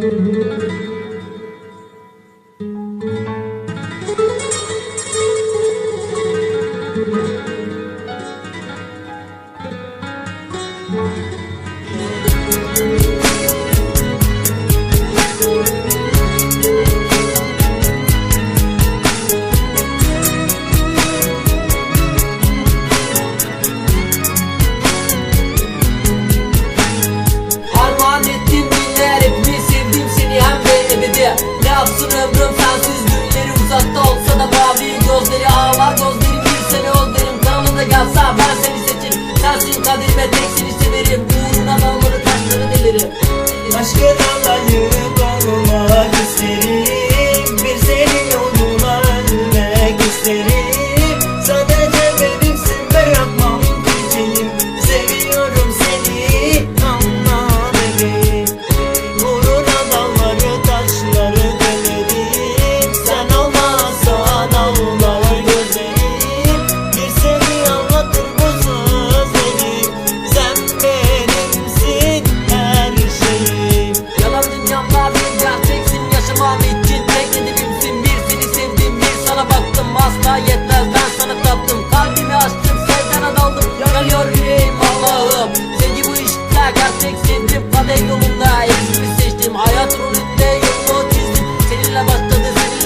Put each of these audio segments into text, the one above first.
thank you. Sensin kaderime tek seni severim. Uğruna dağları taşları delirim Aşkına layık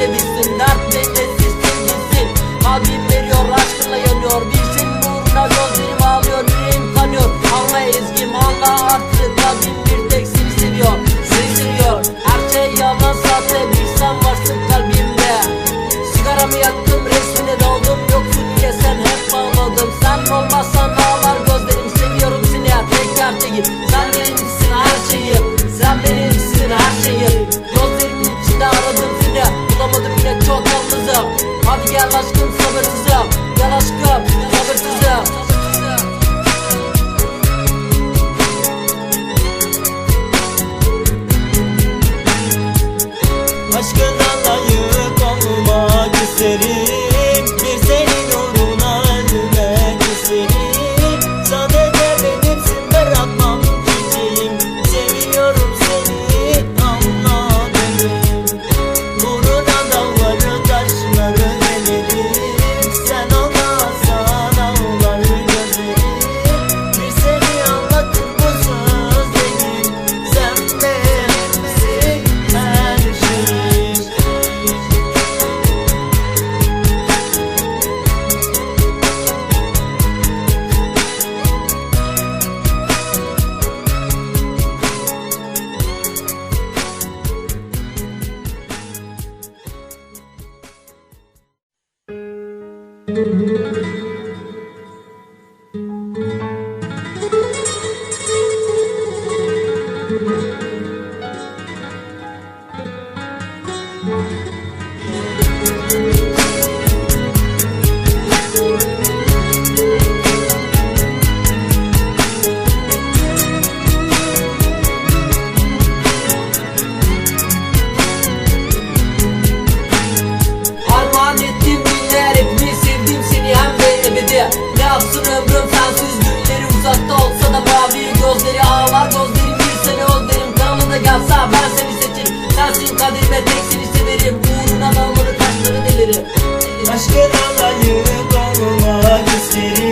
bitsin Dert dengesiz sevgisin Kalbim veriyor aşkınla yanıyor. Bir senin uğruna gözlerim ağlıyor Yüreğim kanıyor. Anla ezgim anla artık Kalbim bir tek seni seviyor Seni seviyor. Her şey yalan sahte Bir sen varsın kalbimde. Sigaramı yaktım resmine daldım Yoksun diye sen hep bağladım Sen olmazsan ağlar gözlerim Seviyorum seni tek gerçeğim Sen çok yalnızım Hadi gel aşkım Armağan Yansın ömrüm sensiz Gülleri uzakta olsa da mavi Gözleri ağlar gözlerim bir sene özlerim? Kanımda gelse ben seni seçerim. Sensin kaderime tek seni severim. Uğruna namını taşları delirim. Aşkın alayı konulmak isterim